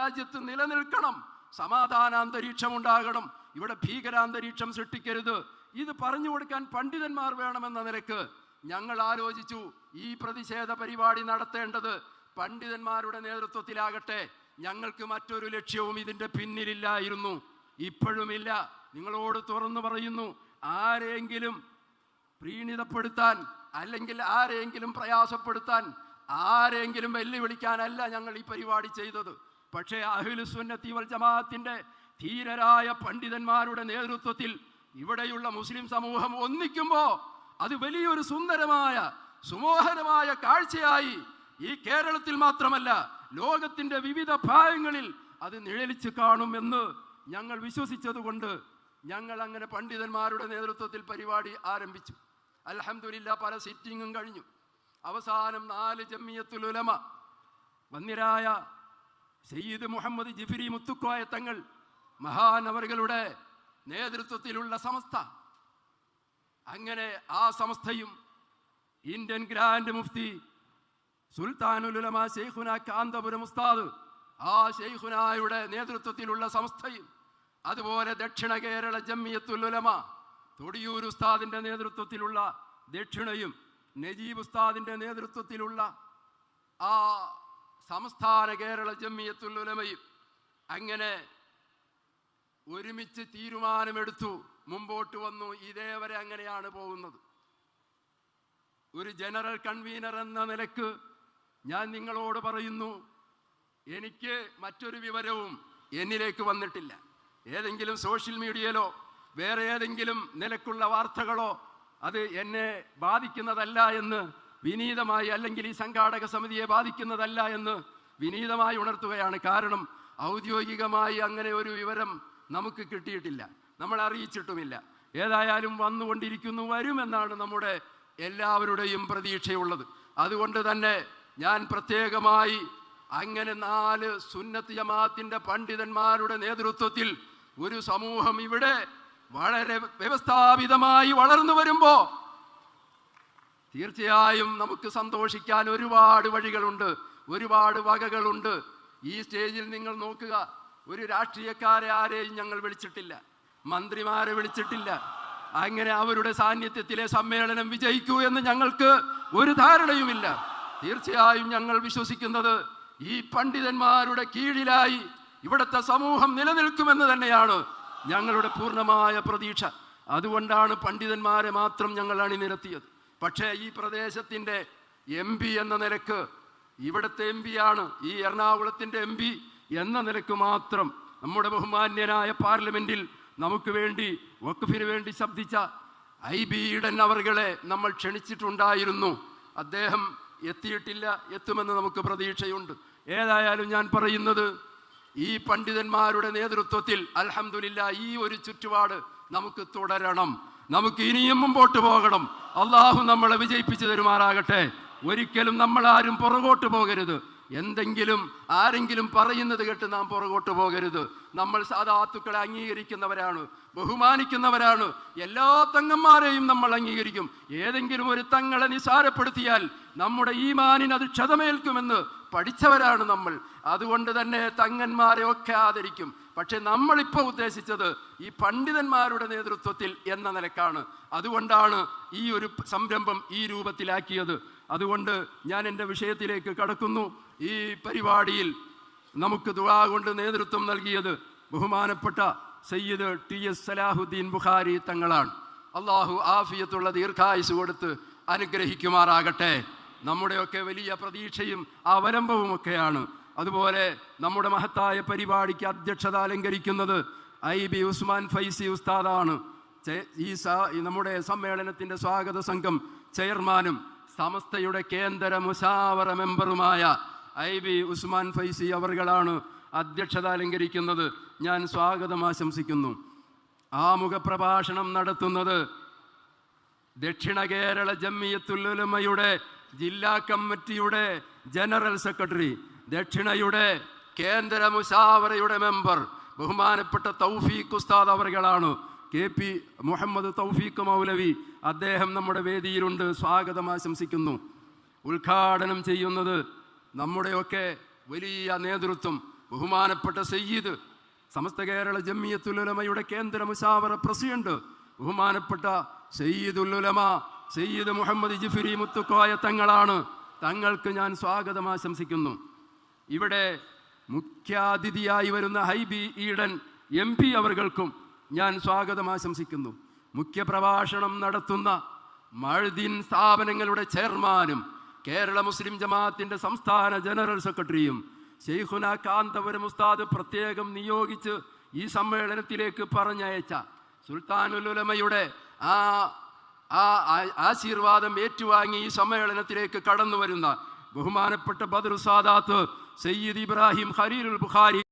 രാജ്യത്ത് നിലനിൽക്കണം. സമാധാനാന്തരീക്ഷം ഉണ്ടാകണം ഇവിടെ ഭീകരാന്തരീക്ഷം സൃഷ്ടിക്കരുത്. ഇത് പറഞ്ഞു കൊടുക്കാൻ പണ്ഡിതന്മാർ വേണമെന്ന നിലയ്ക്ക് ഞങ്ങൾ ആലോചിച്ചു ഈ പ്രതിഷേധ പരിപാടി നടത്തേണ്ടത് പണ്ഡിതന്മാരുടെ നേതൃത്വത്തിലാകട്ടെ. ഞങ്ങൾക്ക് മറ്റൊരു ലക്ഷ്യവും ഇതിന്റെ പിന്നിലില്ലായിരുന്നു. ഇപ്പോഴുമില്ല. നിങ്ങളോട് തുറന്നു പറയുന്നു ആരെങ്കിലും പ്രീണിതപ്പെടുത്താൻ അല്ലെങ്കിൽ ആരെങ്കിലും പ്രയാസപ്പെടുത്താൻ ആരെങ്കിലും വെല്ലുവിളിക്കാനല്ല ഞങ്ങൾ ഈ പരിപാടി ചെയ്തത്. പക്ഷേ അഹിലുസുന്നത്തി വൽ ജമാഅത്തിന്റെ ധീരരായ പണ്ഡിതന്മാരുടെ നേതൃത്വത്തിൽ ഇവിടെയുള്ള മുസ്ലിം സമൂഹം ഒന്നിക്കുമ്പോൾ അത് വലിയൊരു സുന്ദരമായ സുമോഹരമായ കാഴ്ചയായി ഈ കേരളത്തിൽ മാത്രമല്ല ലോകത്തിന്റെ വിവിധ ഭാഗങ്ങളിൽ അത് നിഴലിച്ച് കാണുമെന്ന് ഞങ്ങൾ വിശ്വസിച്ചതുകൊണ്ട് ഞങ്ങൾ അങ്ങനെ പണ്ഡിതന്മാരുടെ നേതൃത്വത്തിൽ പരിപാടി ആരംഭിച്ചു. അലഹമില്ല പല സിറ്റിങ്ങും കഴിഞ്ഞു. അവസാനം നാല് ജമ്മിയത്തുൽ ഉലമ വന്യരായ സയ്യിദ് മുഹമ്മദ് ജിഫിരി മുത്തുക്കോയ തങ്ങൾ മഹാനവറുകളുടെ നേതൃത്വത്തിലുള്ള സംസ്ഥ അങ്ങനെ ആ സംസ്ഥയും ഇന്ത്യൻ ഗ്രാൻഡ് മുഫ്തി സുൽത്താനുലുലമ ഷെയ്ഖുന കാന്തപുരം ഉസ്താദ് ആ ഷെയ്ഖുനായുടെ നേതൃത്വത്തിലുള്ള സംസ്ഥയും അതുപോലെ ദക്ഷിണ കേരള ജമ്മിയത്തുലുലമ തൊടിയൂർ ഉസ്താദിന്റെ നേതൃത്വത്തിലുള്ള ദക്ഷിണയും നജീബ് ഉസ്താദിന്റെ നേതൃത്വത്തിലുള്ള ആ സംസ്ഥാന കേരള ജമ്മിയത്തുലുലമയും അങ്ങനെ ഒരുമിച്ച് തീരുമാനമെടുത്തു. മുമ്പോട്ട് വന്നു. ഇതേവരെ അങ്ങനെയാണ് പോകുന്നത്. ഒരു ജനറൽ കൺവീനർ എന്ന നിലയ്ക്ക് ഞാൻ നിങ്ങളോട് പറയുന്നു എനിക്ക് മറ്റൊരു വിവരവും എന്നിലേക്ക് വന്നിട്ടില്ല. ഏതെങ്കിലും സോഷ്യൽ മീഡിയയിലോ വേറെ ഏതെങ്കിലും നിലക്കുള്ള വാർത്തകളോ അത് എന്നെ ബാധിക്കുന്നതല്ല എന്ന് വിനീതമായി അല്ലെങ്കിൽ ഈ സംഘാടക സമിതിയെ ബാധിക്കുന്നതല്ല എന്ന് വിനീതമായി ഉണർത്തുകയാണ്. കാരണം ഔദ്യോഗികമായി അങ്ങനെ ഒരു വിവരം നമുക്ക് കിട്ടിയിട്ടില്ല. നമ്മൾ അറിയിച്ചിട്ടുമില്ല. ഏതായാലും വന്നുകൊണ്ടിരിക്കുന്നു വരുമെന്നാണ് നമ്മുടെ എല്ലാവരുടെയും പ്രതീക്ഷയുള്ളത്. അതുകൊണ്ട് തന്നെ ഞാൻ പ്രത്യേകമായി അങ്ങനെ നാല് സുന്നത്ത് ജമാഅത്തിന്റെ പണ്ഡിതന്മാരുടെ നേതൃത്വത്തിൽ ഒരു സമൂഹം ഇവിടെ വളരെ വ്യവസ്ഥാപിതമായി വളർന്നു വരുമ്പോ തീർച്ചയായും നമുക്ക് സന്തോഷിക്കാൻ ഒരുപാട് വഴികളുണ്ട് ഒരുപാട് വകകളുണ്ട്. ഈ സ്റ്റേജിൽ നിങ്ങൾ നോക്കുക ഒരു രാഷ്ട്രീയക്കാരെ ആരെയും ഞങ്ങൾ വിളിച്ചിട്ടില്ല മന്ത്രിമാരെ വിളിച്ചിട്ടില്ല. അങ്ങനെ അവരുടെ സാന്നിധ്യത്തിലെ സമ്മേളനം വിജയിക്കൂ എന്ന് ഞങ്ങൾക്ക് ഒരു ധാരണയുമില്ല. തീർച്ചയായും ഞങ്ങൾ വിശ്വസിക്കുന്നത് ഈ പണ്ഡിതന്മാരുടെ കീഴിലായി ഇവിടുത്തെ സമൂഹം നിലനിൽക്കുമെന്ന് തന്നെയാണ് ഞങ്ങളുടെ പൂർണമായ പ്രതീക്ഷ. അതുകൊണ്ടാണ് പണ്ഡിതന്മാരെ മാത്രം ഞങ്ങൾ അണിനിരത്തിയത്. പക്ഷേ ഈ പ്രദേശത്തിന്റെ എം പി എന്ന നിലയ്ക്ക് ഇവിടുത്തെ എം ആണ്. ഈ എറണാകുളത്തിന്റെ എം പി എന്ന നിലയ്ക്ക് മാത്രം നമ്മുടെ ബഹുമാന്യനായ പാർലമെന്റിൽ നമുക്ക് വേണ്ടി വഖഫിന് വേണ്ടി ശബ്ദിച്ച ഐ ബി ഈഡൻ അവർകളെ നമ്മൾ ക്ഷണിച്ചിട്ടുണ്ടായിരുന്നു. അദ്ദേഹം എത്തിയിട്ടില്ല എത്തുമെന്ന് നമുക്ക് പ്രതീക്ഷയുണ്ട്. ഏതായാലും ഞാൻ പറയുന്നത് ഈ പണ്ഡിതന്മാരുടെ നേതൃത്വത്തിൽ അലഹമില്ല ഈ ഒരു ചുറ്റുപാട് നമുക്ക് തുടരണം. നമുക്ക് ഇനിയും മുമ്പോട്ട് പോകണം. അള്ളാഹു നമ്മളെ വിജയിപ്പിച്ചു തരുമാറാകട്ടെ. ഒരിക്കലും നമ്മൾ ആരും പുറകോട്ട് പോകരുത്. എന്തെങ്കിലും ആരെങ്കിലും പറയുന്നത് കേട്ട് നാം പുറകോട്ട് പോകരുത്. നമ്മൾ സാധാത്തുക്കളെ അംഗീകരിക്കുന്നവരാണ് ബഹുമാനിക്കുന്നവരാണ്. എല്ലാ തങ്ങന്മാരെയും നമ്മൾ അംഗീകരിക്കും. ഏതെങ്കിലും ഒരു തങ്ങളെ നിസാരപ്പെടുത്തിയാൽ നമ്മുടെ ഈ മാനിന് അത് ക്ഷതമേൽക്കുമെന്ന് പഠിച്ചവരാണ് നമ്മൾ. അതുകൊണ്ട് തന്നെ തങ്ങന്മാരെ ഒക്കെ ആദരിക്കും. പക്ഷെ നമ്മളിപ്പോൾ ഉദ്ദേശിച്ചത് ഈ പണ്ഡിതന്മാരുടെ നേതൃത്വത്തിൽ എന്ന നിലക്കാണ്. അതുകൊണ്ടാണ് ഈ ഒരു സംരംഭം ഈ രൂപത്തിലാക്കിയത്. അതുകൊണ്ട് ഞാൻ എന്റെ വിഷയത്തിലേക്ക് കടക്കുന്നു. ഈ പരിപാടിയിൽ നമുക്ക് ദുആ കൊണ്ട് നേതൃത്വം നൽകിയത് ബഹുമാനപ്പെട്ട സയ്യിദ് ടി എസ് സലാഹുദ്ദീൻ ബുഖാരി തങ്ങളാണ്. അള്ളാഹു ആഫിയത്തുള്ള ദീർഘായുസ് കൊടുത്ത് അനുഗ്രഹിക്കുമാറാകട്ടെ. നമ്മുടെയൊക്കെ വലിയ പ്രതീക്ഷയും അവലംബവും ഒക്കെയാണ് അതുപോലെ നമ്മുടെ മഹത്തായ പരിപാടിക്ക് അധ്യക്ഷത അലങ്കരിക്കുന്നത് ഐ ബി ഉസ്മാൻ ഫൈസി ഉസ്താദാണ്. ഈ നമ്മുടെ സമ്മേളനത്തിന്റെ സ്വാഗത സംഘം ചെയർമാനും സമസ്തയുടെ കേന്ദ്ര മുഷാവറ മെമ്പറുമായ ഐ ബി ഉസ്മാൻ ഫൈസി അവർകളാണ് അധ്യക്ഷത അലങ്കരിക്കുന്നത്. ഞാൻ സ്വാഗതം ആശംസിക്കുന്നു. ആമുഖ പ്രഭാഷണം നടത്തുന്നത് ദക്ഷിണ കേരള ജമ്മിയത്തുലുലമയുടെ ജില്ലാ കമ്മിറ്റിയുടെ ജനറൽ സെക്രട്ടറി ദക്ഷിണയുടെ കേന്ദ്ര മുഷാവറയുടെ മെമ്പർ ബഹുമാനപ്പെട്ട തൗഫീഖ് ഉസ്താദ് അവറുകളാണ്. കെ പി മുഹമ്മദ് തൗഫീഖ് മൗലവി അദ്ദേഹം നമ്മുടെ വേദിയിലുണ്ട്. സ്വാഗതം ആശംസിക്കുന്നു. ഉദ്ഘാടനം ചെയ്യുന്നത് നമ്മുടെയൊക്കെ വലിയ നേതൃത്വം ബഹുമാനപ്പെട്ട സയ്യിദ് സമസ്ത കേരള ജമ്മിയത്തുലുലമയുടെ കേന്ദ്ര മുഷാവറ പ്രസിഡന്റ് ബഹുമാനപ്പെട്ട സയ്യിദുലുലമ സയ്യിദ് മുഹമ്മദ് ജിഫിരി മുത്തുക്കോയ തങ്ങളാണ്. തങ്ങൾക്ക് ഞാൻ സ്വാഗതം ആശംസിക്കുന്നു. ഇവിടെ മുഖ്യാതിഥിയായി വരുന്ന ഹൈബി ഈഡൻ എം പി അവർകൾക്കും ഞാൻ സ്വാഗതം ആശംസിക്കുന്നു. മുഖ്യപ്രഭാഷണം നടത്തുന്ന മഴുദീൻ സ്ഥാപനങ്ങളുടെ ചെയർമാനും കേരള മുസ്ലിം ജമാഅത്തിന്റെ സംസ്ഥാന ജനറൽ സെക്രട്ടറിയും ഷെയ്ഖുന കാന്തപുരം ഉസ്താദ് പ്രത്യേകം നിയോഗിച്ച് ഈ സമ്മേളനത്തിലേക്ക് പറഞ്ഞയച്ച സുൽത്താനുലുലമയുടെ ആ ആ ആ- ആശീർവാദം ഏറ്റുവാങ്ങി ഈ സമ്മേളനത്തിലേക്ക് കടന്നു വരുന്ന ബഹുമാനപ്പെട്ട ബദർ സാദാത്ത് സയ്യിദ് ഇബ്രാഹിം ഖലീലുൽ ബുഖാരി